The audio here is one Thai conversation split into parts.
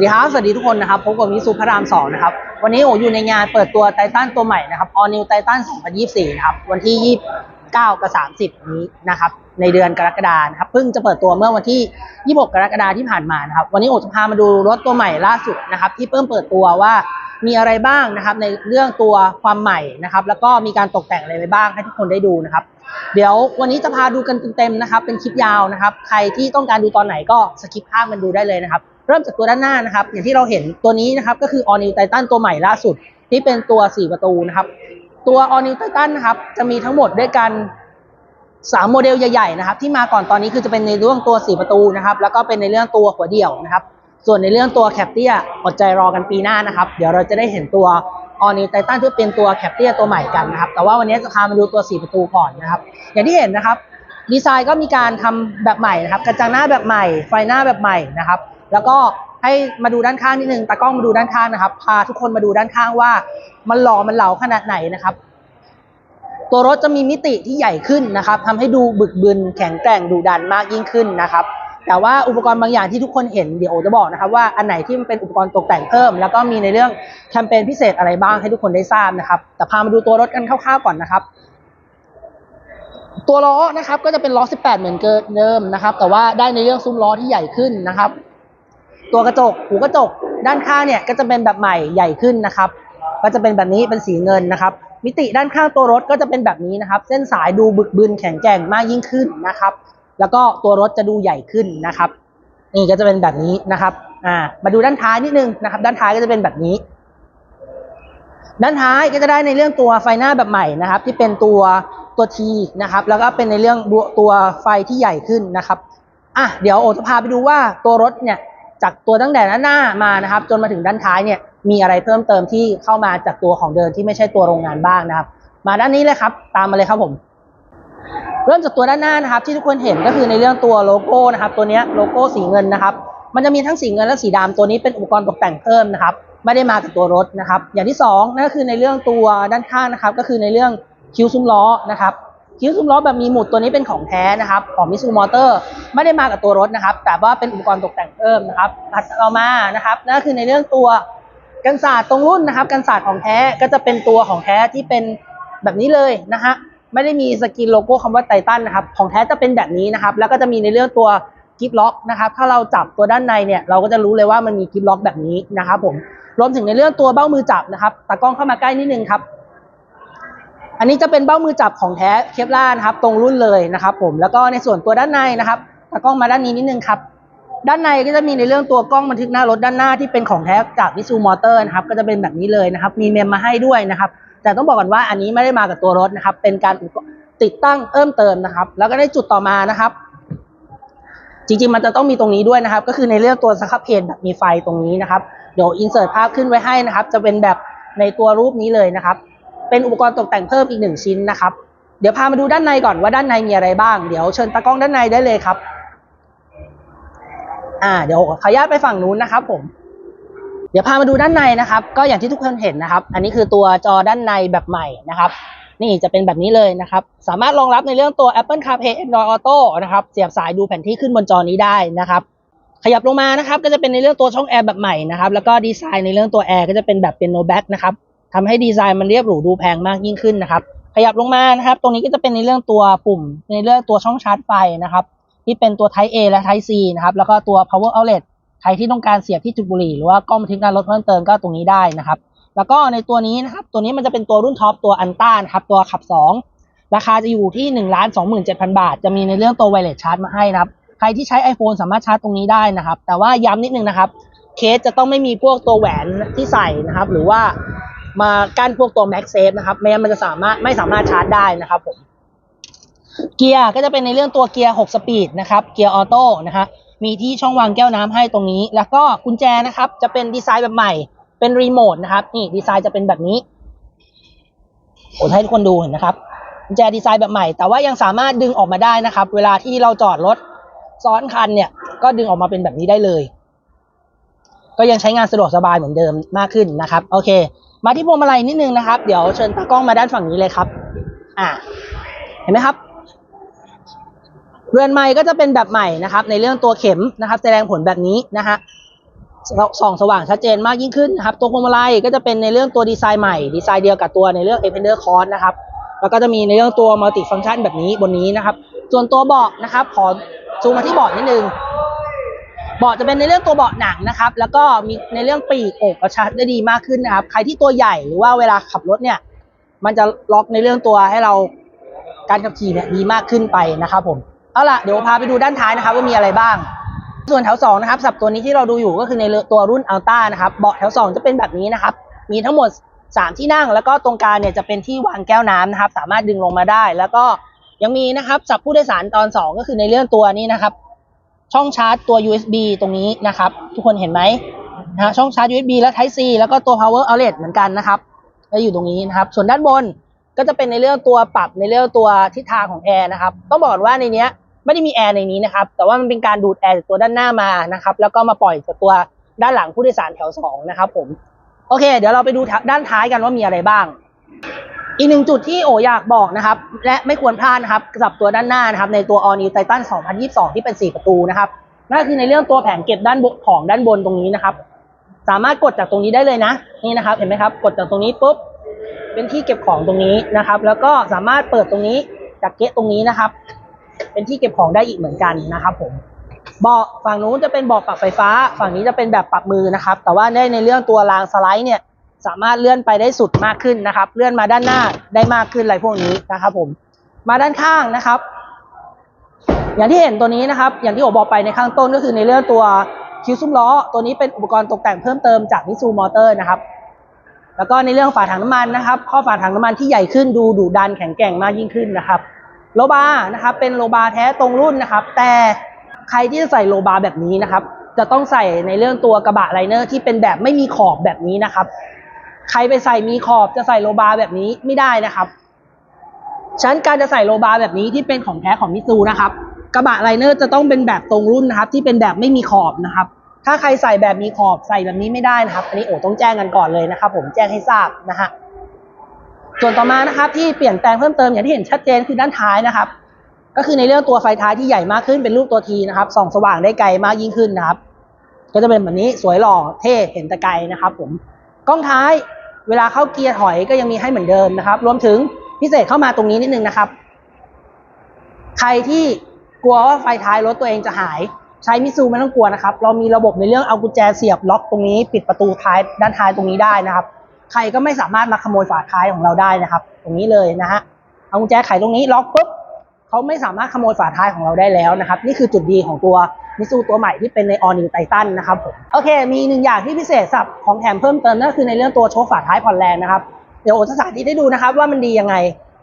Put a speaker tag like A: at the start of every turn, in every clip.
A: สวัสดีครับ สวัสดีทุกคนนะครับ พบกับมิสุพระรามสองนะครับ วันนี้โออยู่ในงานเปิดตัวไททันตัวใหม่นะครับ All New Titan 2024 นะครับ วันที่ 29 กับ 30 นี้นะครับ ในเดือนกรกฎานะครับ เพิ่งจะเปิดตัวเมื่อวันที่ 26 กรกฎาที่ผ่านมานะครับ วันนี้โอจะพามาดูรถตัวใหม่ล่าสุดนะครับ ที่เพิ่มเปิดตัวว่ามีอะไรบ้างนะครับ ในเรื่องตัวความใหม่นะครับ แล้วก็มีการตกแต่งอะไรไปบ้างให้ทุกคนได้ดูนะครับ เดี๋ยววันนี้จะพาดูกันเต็มๆนะครับ เป็นคลิปยาวนะครับ ใครที่ต้องการดูตอนไหนก็สกิปข้ามมันดูได้เลยนะครับ เริ่มจากตัวด้านหน้านะครับ อย่างที่เราเห็นตัวนี้นะครับก็คือ All New Titan ตัวใหม่ล่าสุด ที่เป็นตัว 4 ประตูนะครับ ตัว All New Titan นะครับ จะมีทั้งหมดด้วยกัน 3 โมเดลใหญ่ๆนะครับ ที่มาก่อนตอนนี้คือจะเป็นในเรื่องตัว 4 ประตูนะครับ แล้วก็เป็นในเรื่องตัวหัวเดี่ยวนะครับ ส่วนในเรื่องตัวแคปเตียอดใจรอกันปีหน้านะครับ เดี๋ยวเราจะได้เห็นตัว All New Titan ที่เป็นตัวแคปเตียตัวใหม่กันนะครับ แต่ว่าวันนี้จะพามาดูตัว 4 ประตูก่อนนะครับ อย่างที่เห็นนะครับดีไซน์ก็มีการทำแบบใหม่นะครับ กระจังหน้าแบบใหม่ ไฟหน้าแบบใหม่นะครับ แล้วก็ให้มาดูด้านข้างนิดนึงตากล้องมาดูด้านข้างนะครับ พาทุกคนมาดูด้านข้างว่า มันหล่อมันเหลาขนาดไหนนะครับ ตัวรถจะมีมิติที่ใหญ่ขึ้นนะครับทำให้ดูบึกบึนแข็งแกร่งดุดันมากยิ่งขึ้นนะครับ แต่ว่าอุปกรณ์บางอย่างที่ทุกคนเห็นเดี๋ยวโอจะบอกนะครับ ว่าอันไหนที่มันเป็นอุปกรณ์ตกแต่งเพิ่ม แล้วก็มีในเรื่องแคมเปญพิเศษอะไรบ้างให้ทุกคนได้ทราบนะครับ แต่พามาดูตัวรถกันคร่าวๆก่อนนะครับตัวล้อนะครับก็จะเป็นล้อ 18 เหมือนเดิมนะครับ แต่ว่าได้ในเรื่องซุ้มล้อที่ใหญ่ขึ้นนะครับ ตัวกระจกหูกระจก ด้านข้างเนี่ยก็จะเป็นแบบใหม่ใหญ่ขึ้นนะครับ ก็จะเป็นแบบนี้เป็นสีเงินนะครับ มิติด้านข้างตัวรถก็จะเป็นแบบนี้นะครับ เส้นสายดูบึกบึนแข็งแกร่งมากยิ่งขึ้นนะครับ แล้วก็ตัวรถจะดูใหญ่ขึ้นนะครับ นี่ก็จะเป็นแบบนี้นะครับอ่ามาดูด้านท้ายนิดนึงนะครับ ด้านท้ายก็จะเป็นแบบนี้ ด้านท้ายก็จะได้ในเรื่องตัวไฟหน้าแบบใหม่นะครับ ที่เป็นตัวตัว T นะครับ แล้วก็เป็นในเรื่องตัวไฟที่ใหญ่ขึ้นนะครับอะเดี๋ยวโอจะพาไปดูว่าตัวรถเนี่ย จากตัวตั้งแต่ด้านหน้ามานะครับ จนมาถึงด้านท้ายเนี่ยมีอะไรเพิ่มเติมที่เข้ามาจากตัวของเดิมที่ไม่ใช่ตัวโรงงานบ้างนะครับ มาด้านนี้เลยครับ ตามมาเลยครับผม เริ่มจากตัวด้านหน้านะครับ ที่ทุกคนเห็นก็คือในเรื่องตัวโลโก้นะครับ ตัวนี้โลโก้สีเงินนะครับ มันจะมีทั้งสีเงินและสีดำตัวนี้เป็นอุปกรณ์ตกแต่งเพิ่มนะครับ ไม่ได้มากับตัวรถนะครับ อย่างที่สองนั่นก็คือในเรื่องตัวด้านข้างนะครับ ก็คือในเรื่องคิ้วซุ้มล้อนะครับ คิ้วซุมล้อแบบมีหมุดตัวนี้เป็นของแท้นะครับของมิซูมอเตอร์ไม่ได้มากับตัวรถนะครับ แต่ว่าเป็นอุปกรณ์ตกแต่งเพิ่มนะครับถัดต่อมานะครับนั่นคือในเรื่องตัวกันศาสตร์ตรงรุ่นนะครับกันศาสตร์ของแท้ก็จะเป็นตัวของแท้ที่เป็นแบบนี้เลยนะฮะไม่ได้มีสกรีนโลโก้คำว่าไททันนะครับของแท้จะเป็นแบบนี้นะครับ แล้วก็จะมีในเรื่องตัวกิฟล็อกนะครับถ้าเราจับตัวด้านในเนี่ยเราก็จะรู้เลยว่ามันมีกิฟล็อกแบบนี้นะครับผมรวมถึงในเรื่องตัวเบ้ามือจับนะครับตากล้องเข้ามาใกล้นิดนึงครับ อันนี้จะเป็นเบ้ามือจับของแท้เคปล่านะครับ ตรงรุ่นเลยนะครับ ผมแล้วก็ในส่วนตัวด้านในนะครับตากล้องมาด้านนี้นิดนึงครับ ด้านในก็จะมีในเรื่องตัวกล้องบันทึกหน้ารถด้านหน้าที่เป็นของแท้จากวิซูมอเตอร์นะครับก็จะเป็นแบบนี้เลยนะครับ มีเมมมาให้ด้วยนะครับ แต่ต้องบอกก่อนว่าอันนี้ไม่ได้มากับตัวรถนะครับ เป็นการติดตั้งเพิ่มเติมนะครับ แล้วก็ในจุดต่อมานะครับ จริงๆมันจะต้องมีตรงนี้ด้วยนะครับ ก็คือในเรื่องตัวสครับเพนแบบมีไฟตรงนี้นะครับเดี๋ยวอินเสิร์ตภาพขึ้นไว้ให้นะครับ จะเป็นแบบในตัวรูปนี้เลยนะครับ เป็นอุปกรณ์ตกแต่งเพิ่มอีกหนึ่งชิ้นนะครับ เดี๋ยวพามาดูด้านในก่อนว่าด้านในมีอะไรบ้าง เดี๋ยวเชิญตากล้องด้านในได้เลยครับ อ่า เดี๋ยวขออนุญาตไปฝั่งนู้นนะครับ ผม เดี๋ยวพามาดูด้านในนะครับ ก็อย่างที่ทุกคนเห็นนะครับ อันนี้คือตัวจอด้านในแบบใหม่นะครับ นี่จะเป็นแบบนี้เลยนะครับ สามารถรองรับในเรื่องตัว Apple CarPlay Android Auto นะครับ เสียบสายดูแผนที่ขึ้นบนจอนี้ได้นะครับขยับลงมานะครับก็จะเป็นในเรื่องตัวช่องแอร์แบบใหม่นะครับแล้วก็ดีไซน์ในเรื่องตัวแอร์ก็จะเป็นแบบเป็นโนแบ็กนะครับ ทำให้ดีไซน์มันเรียบหรูดูแพงมากยิ่งขึ้นนะครับ ขยับลงมานะครับ ตรงนี้ก็จะเป็นในเรื่องตัวปุ่ม ในเรื่องตัวช่องชาร์จไฟนะครับ ที่เป็นตัว Type A และ Type C นะครับ แล้วก็ตัว power outlet ใครที่ต้องการเสียบที่จุดบุหรี่หรือว่ากล้องบันทึกการรถเพิ่มเติมก็ตรงนี้ได้นะครับ แล้วก็ในตัวนี้นะครับ ตัวนี้มันจะเป็นตัวรุ่นท็อปตัวอันต้านะครับ ตัวขับ 2 ราคาจะอยู่ที่1นึ่งล้านสองหมื่นเจ็ดพันบาท จะมีในเรื่องตัวไวเลสชาร์จมาให้นะครับ ใครที่ใช้ iPhone สามารถชาร์จตรงนี้ได้นะครับ แต่ว่าย้ำนิดนึงนะครับ เคสจะต้องไม่มีพวกตัวแหวนที่ใส่นะครับ หรือว่า มากั้นพวกตัว Max Safe นะครับไม่งั้นมันจะสามารถไม่สามารถชาร์จได้นะครับผมเกียร์ก็จะเป็นในเรื่องตัวเกียร์ 6 สปีดนะครับเกียร์ออโต้นะฮะมีที่ช่องวางแก้วน้ำให้ตรงนี้ แล้วก็กุญแจนะครับ จะเป็นดีไซน์แบบใหม่ เป็นรีโมทนะครับ นี่ดีไซน์จะเป็นแบบนี้โอ้ให้ทุกคนดูเห็นนะครับกุญแจดีไซน์แบบใหม่ แต่ว่ายังสามารถดึงออกมาได้นะครับ เวลาที่เราจอดรถซ้อนคันเนี่ย ก็ดึงออกมาเป็นแบบนี้ได้เลย ก็ยังใช้งานสะดวกสบายเหมือนเดิมมากขึ้นนะครับ โอเค มาที่พวงมาลัยนิดนึงนะครับ เดี๋ยวเชิญตากล้องมาด้านฝั่งนี้เลยครับ อ่า เห็นไหมครับ เรือนไม้ก็จะเป็นแบบใหม่นะครับ ในเรื่องตัวเข็มนะครับ แสดงผลแบบนี้นะฮะส่องสว่างชัดเจนมากยิ่งขึ้นนะครับ ตัวพวงมาลัยก็จะเป็นในเรื่องตัวดีไซน์ใหม่ ดีไซน์เดียวกับตัวในเรื่อง e p e n d e r Cross นะครับ แล้วก็จะมีในเรื่องตัวมัลติฟัง c t ชันแบบนี้บนนี้นะครับ ส่วนตัวเบาะนะครับ ขอซูมมาที่เบาะนิดนึง เบาะจะเป็นในเรื่องตัวเบาะหนังนะครับ แล้วก็มีในเรื่องปีกอกกระชับได้ดีมากขึ้นนะครับ ใครที่ตัวใหญ่หรือว่าเวลาขับรถเนี่ย มันจะล็อกในเรื่องตัวให้เราการขับขี่เนี่ยดีมากขึ้นไปนะครับผมเอาล่ะเดี๋ยวพาไปดูด้านท้ายนะครับว่ามีอะไรบ้าง ส่วนแถวสองนะครับสับตัวนี้ที่เราดูอยู่ก็คือในตัวรุ่นอัลต้านะครับเบาะแถวสองจะเป็นแบบนี้นะครับ มีทั้งหมด 3 ที่นั่ง แล้วก็ตรงกลางเนี่ยจะเป็นที่วางแก้วน้ำนะครับ สามารถดึงลงมาได้ แล้วก็ยังมีนะครับสับผู้โดยสารตอน 2 ก็คือในเรื่องตัวนี้นะครับ ช่องชาร์จตัว USB ตรงนี้นะครับ ทุกคนเห็นไหมนะฮะช่องชาร์จ USB และ Type C แล้วก็ตัว power outlet เหมือนกันนะครับแล้วอยู่ตรงนี้นะครับ ส่วนด้านบนก็จะเป็นในเรื่องตัวปรับในเรื่องตัวทิศทางของแอร์นะครับต้องบอกว่าในเนี้ยไม่ได้มีแอร์ในนี้นะครับ แต่ว่ามันเป็นการดูดแอร์จากตัวด้านหน้ามานะครับ แล้วก็มาปล่อยจากตัวด้านหลังผู้โดยสารแถวสองนะครับผม โอเค เดี๋ยวเราไปดูด้านท้ายกันว่ามีอะไรบ้าง อีกหนึ่งจุดที่โออยากบอกนะครับ และไม่ควรพลาดนะครับกับตัวด้านหน้านะครับในตัว All New Titan 2022 ที่เป็น 4 ประตูนะครับนั่นคือในเรื่องตัวแผงเก็บด้านบนของด้านบนตรงนี้นะครับ สามารถกดจากตรงนี้ได้เลยนะ นี่นะครับ เห็นไหมครับ กดจากตรงนี้ปุ๊บเป็นที่เก็บของตรงนี้นะครับ แล้วก็สามารถเปิดตรงนี้จากเกะตรงนี้นะครับ เป็นที่เก็บของได้อีกเหมือนกันนะครับ ผมเบาะฝั่งนู้นจะเป็นเบาะปรับไฟฟ้า ฝั่งนี้จะเป็นแบบปรับมือนะครับ แต่ว่าได้ในเรื่องตัวรางสไลด์เนี่ย สามารถเลื่อนไปได้สุดมากขึ้นนะครับ เลื่อนมาด้านหน้าได้มากขึ้นอะไรพวกนี้นะครับผมมาด้านข้างนะครับ อย่างที่เห็นตัวนี้นะครับ อย่างที่ผมบอกไปในข้างต้นก็คือในเรื่องตัวคิวซุ้มล้อ ตัวนี้เป็นอุปกรณ์ตกแต่งเพิ่มเติมจากมิซูมอเตอร์นะครับ แล้วก็ในเรื่องฝาถังน้ำมันนะครับ ข้อฝาถังน้ำมันที่ใหญ่ขึ้นดูดุดันแข็งแกร่งมากยิ่งขึ้นนะครับโลบานะครับ เป็นโลบาแท้ตรงรุ่นนะครับ แต่ใครที่จะใส่โลบาแบบนี้นะครับ จะต้องใส่ในเรื่องตัวกระบะไลเนอร์ที่เป็นแบบไม่มีขอบแบบนี้นะครับ ใครไปใส่มีขอบจะใส่โลบาแบบนี้ไม่ได้นะครับฉะนันการจะใส่โลบาแบบนี้ที่เป็นของแท้ของมิซูนะครับกระบะไลเนอร์จะต้องเป็นแบบตรงรุ่นนะครับ ที่เป็นแบบไม่มีขอบนะครับ ถ้าใครใส่แบบมีขอบใส่แบบนี้ไม่ได้นะครับ อันนี้โอ้ต้องแจ้งกันก่อนเลยนะครับ ผมแจ้งให้ทราบนะฮะส่วนต่อมานะครับ ที่เปลี่ยนแปลงเพิ่มเติมอย่างที่เห็นชัดเจนคือด้านท้ายนะครับ ก็คือในเรื่องตัวไฟท้ายที่ใหญ่มากขึ้นเป็นรูปตัวทีนะครับส่องสว่างได้ไกลมากยิ่งขึ้นนะครับ ก็จะเป็นแบบนี้สวยหล่อเท่เห็นแต่ไกลนะครับ ผม ล้องท้ายเวลาเข้าเกียร์ถอยก็ยังมีให้เหมือนเดิมนะครับ รวมถึงพิเศษเข้ามาตรงนี้นิดนึงนะครับ ใครที่กลัวว่าไฟท้ายรถตัวเองจะหายใช้มิซูไม่ต้องกลัวนะครับ เรามีระบบในเรื่องเอากุญแจเสียบล็อกตรงนี้ ปิดประตูท้ายด้านท้ายตรงนี้ได้นะครับ ใครก็ไม่สามารถมาขโมยฝาท้ายของเราได้นะครับ ตรงนี้เลยนะฮะเอากุญแจไขตรงนี้ล็อกปุ๊บ เขาไม่สามารถขโมยฝาท้ายของเราได้แล้วนะครับ นี่คือจุดดีของตัวมิซูตัวใหม่ที่เป็นใน All New Titan นะครับผมโอเค มีหนึ่งอย่างที่พิเศษสับของแถมเพิ่มเติมนั่นคือในเรื่องตัวโชคฝาท้ายผ่อนแรงนะครับเดี๋ยวโอจะสาธิตให้ดูนะครับว่ามันดียังไง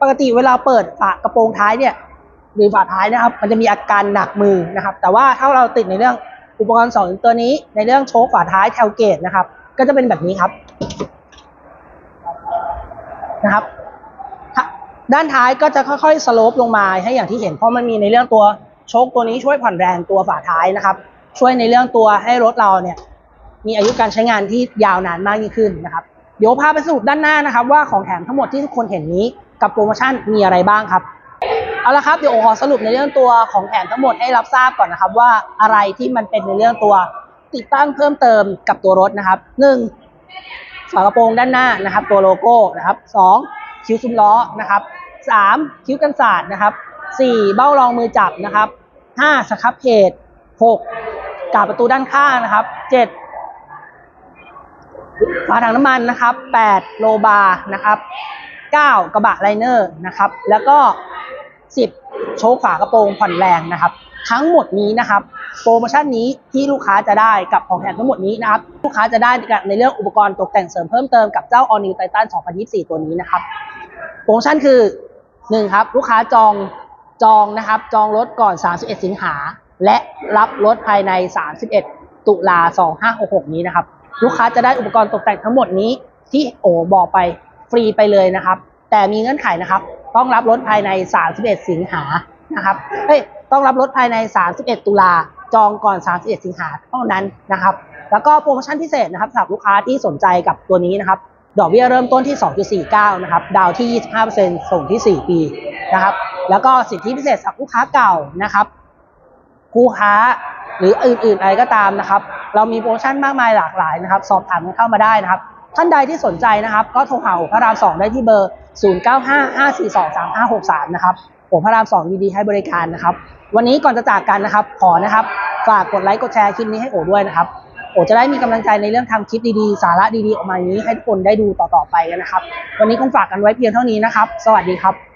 A: ปกติเวลาเปิดฝากระโปรงท้ายเนี่ยหรือฝาท้ายนะครับ มันจะมีอาการหนักมือนะครับ แต่ว่าถ้าเราติดในเรื่องอุปกรณ์สองตัวนี้ในเรื่องโชคฝาท้ายแทลเกตนะครับ ก็จะเป็นแบบนี้ครับนะครับ ด้านท้ายก็จะค่อยๆสโลปลงมาให้อย่างที่เห็นเพราะมันมีในเรื่องตัวโชคตัวนี้ช่วยผ่อนแรงตัวฝาท้ายนะครับ ช่วยในเรื่องตัวให้รถเราเนี่ยมีอายุการใช้งานที่ยาวนานมากยิ่งขึ้นนะครับ เดี๋ยวพาไปสรุปด้านหน้านะครับ ว่าของแถมทั้งหมดที่ทุกคนเห็นนี้กับโปรโมชั่นมีอะไรบ้างครับเอาละครับเดี๋ยวโอขอสรุปในเรื่องตัวของแถมทั้งหมดให้รับทราบก่อนนะครับ ว่าอะไรที่มันเป็นในเรื่องตัวติดตั้งเพิ่มเติมกับตัวรถนะครับหนึ่งฝากระโปรงด้านหน้านะครับ ตัวโลโก้นะครับสองคิ้วซุ้มล้อนะครับ สามคิ้วกันศาสตร์นะครับสี่เบ้ารองมือจับนะครับห้าสครับเพจหกกาบประตูด้านข้างนะครับเจ็ดฝาถังน้ำมันนะครับแปดโลบาร์นะครับเก้ากระบะไลเนอร์นะครับ แล้วก็ 10 โชว์ฝากระโปรงผ่อนแรงนะครับ ทั้งหมดนี้นะครับโปรโมชั่นนี้ที่ลูกค้าจะได้กับของแถมทั้งหมดนี้นะครับ ลูกค้าจะได้ในเรื่องอุปกรณ์ตกแต่งเสริมเพิ่มเติมกับเจ้า All New Titan 2024 ตัวนี้นะครับ โปรโมชั่นคือ 1ครับลูกค้าจองจองนะครับจองรถก่อน 31 สิงหา และรับรถภายใน 31 ตุลา2566 นี้นะครับ ลูกค้าจะได้อุปกรณ์ตกแต่งทั้งหมดนี้ที่โอบอกไปฟรีไปเลยนะครับ แต่มีเงื่อนไขนะครับ ต้องรับรถภายใน 31 สิงหานะครับเฮ้ยต้องรับรถภายใน 31 ตุลาจองก่อน 31 สิงหาเท่านั้นนะครับ แล้วก็โปรโมชั่นพิเศษนะครับสำหรับลูกค้าที่สนใจกับตัวนี้นะครับ ดอกเบี้ยเริ่มต้นที่ 2.49 นะครับ ดาวที่ 25%ส่งที่ 4 ปีนะครับ แล้วก็สิทธิพิเศษสำหรับลูกค้าเก่านะครับผู้ค้าหรืออื่นๆอะไรก็ตามนะครับ เรามีโปรโมชั่นมากมายหลากหลายนะครับ สอบถามกันเข้ามาได้นะครับ ท่านใดที่สนใจนะครับ ก็โทรหาพระราม 2 ได้ที่เบอร์ 0955423563 นะครับโอพระราม 2 ยินดีให้บริการนะครับ วันนี้ก่อนจะจากกันนะครับ ขอนะครับ ฝากกดไลค์กดแชร์คลิปนี้ให้โอด้วยนะครับ โอจะได้มีกำลังใจในเรื่องทำคลิปดีๆ สาระดีๆ ออกมาอย่างนี้ให้ทุกคนได้ดูต่อๆไปกันนะครับ วันนี้คงฝากกันไว้เพียงเท่านี้นะครับ สวัสดีครับ